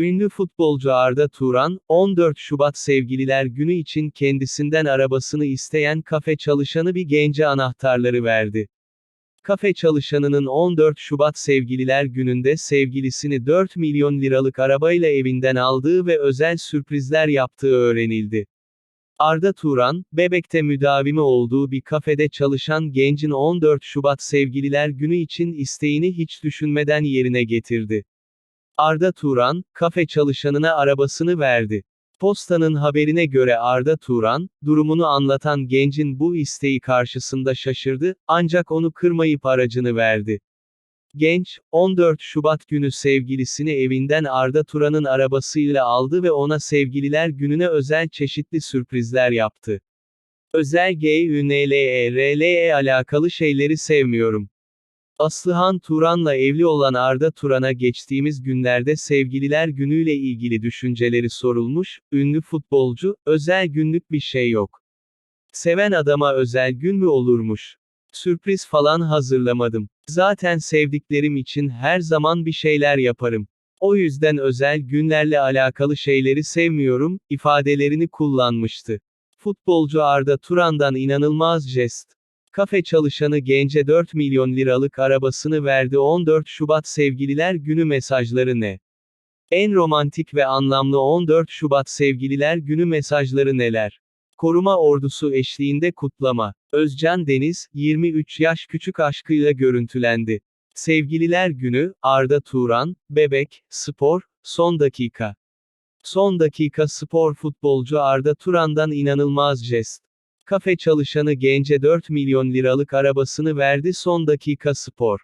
Ünlü futbolcu Arda Turan, 14 Şubat Sevgililer Günü için kendisinden arabasını isteyen kafe çalışanı bir gence anahtarları verdi. Kafe çalışanının 14 Şubat Sevgililer Günü'nde sevgilisini 4 milyon liralık arabayla evinden aldığı ve özel sürprizler yaptığı öğrenildi. Arda Turan, Bebek'te müdavimi olduğu bir kafede çalışan gencin 14 Şubat Sevgililer Günü için isteğini hiç düşünmeden yerine getirdi. Arda Turan, kafe çalışanına arabasını verdi. Posta'nın haberine göre Arda Turan, durumunu anlatan gencin bu isteği karşısında şaşırdı, ancak onu kırmayıp aracını verdi. Genç, 14 Şubat günü sevgilisini evinden Arda Turan'ın arabasıyla aldı ve ona sevgililer gününe özel çeşitli sürprizler yaptı. Özel G-Ü-N-L-E-R-L-E E alakalı şeyleri sevmiyorum. Aslıhan Turan'la evli olan Arda Turan'a geçtiğimiz günlerde sevgililer günüyle ilgili düşünceleri sorulmuş, ünlü futbolcu, özel günlük bir şey yok. Seven adama özel gün mü olurmuş? Sürpriz falan hazırlamadım. Zaten sevdiklerim için her zaman bir şeyler yaparım. O yüzden özel günlerle alakalı şeyleri sevmiyorum, ifadelerini kullanmıştı. Futbolcu Arda Turan'dan inanılmaz jest. Kafe çalışanı gence 4 milyon liralık arabasını verdi 14 Şubat Sevgililer Günü mesajları ne? En romantik ve anlamlı 14 Şubat Sevgililer Günü mesajları neler? Koruma ordusu eşliğinde kutlama. Özcan Deniz, 23 yaş küçük aşkıyla görüntülendi. Sevgililer Günü, Arda Turan, Bebek, Spor, Son Dakika. Son dakika spor futbolcu Arda Turan'dan inanılmaz jest. Kafe çalışanı gence 4 milyon liralık arabasını verdi son dakika spor.